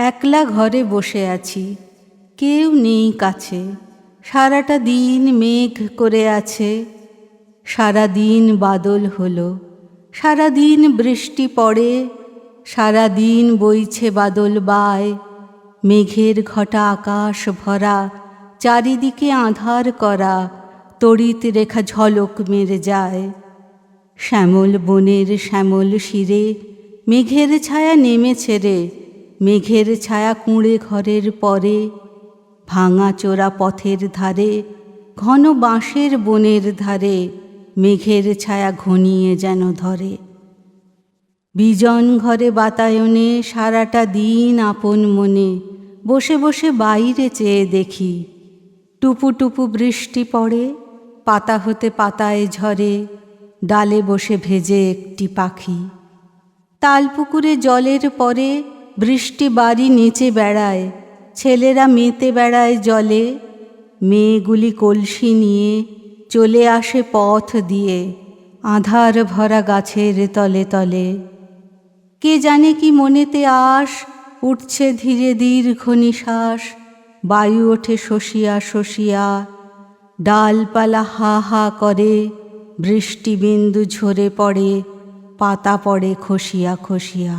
একলা ঘরে বসে আছি। কেউ নেই কাছে। সারাটা দিন মেঘ করে আছে। সারা দিন বাদল হলো। সারা দিন বৃষ্টি পড়ে। সারা দিন বইছে বাদল বায়। মেঘের ঘটা আকাশ ভরা। চারিদিকে আধার করা। তড়িৎ রেখা ঝলক মেরে যায়। শ্যামল বনের শ্যামল শিরে। মেঘের ছায়া নেমেছে রে। মেঘের ছায়া কুঁড়ে ঘরের পরে, ভাঙা চোরা পথের ধারে, ঘন বাঁশের বনের ধারে, মেঘের ছায়া ঘনিয়ে যেন ধরে। বিজন ঘরে বাতায়নে সারাটা দিন আপন মনে, বসে বসে বাইরে চেয়ে দেখি, টুপু টুপু বৃষ্টি পড়ে, পাতা হতে পাতায় ঝরে, ডালে বসে ভেজে একটি পাখি। তালপুকুরে জলের পরে বৃষ্টি বাড়ি নিচে বেড়ায়, ছেলেরা মেতে বেড়ায় জলে, মেয়েগুলি কলসি নিয়ে চলে আসে পথ দিয়ে, আধার ভরা গাছের তলে তলে। কে জানে কি মনেতে আস উঠছে ধীরে দীর্ঘ নিশ্বাস, বায়ু ওঠে শশিয়া শশিয়া, ডালপালা হা হা করে বৃষ্টি বিন্দু ঝরে পড়ে, পাতা পড়ে খসিয়া খসিয়া।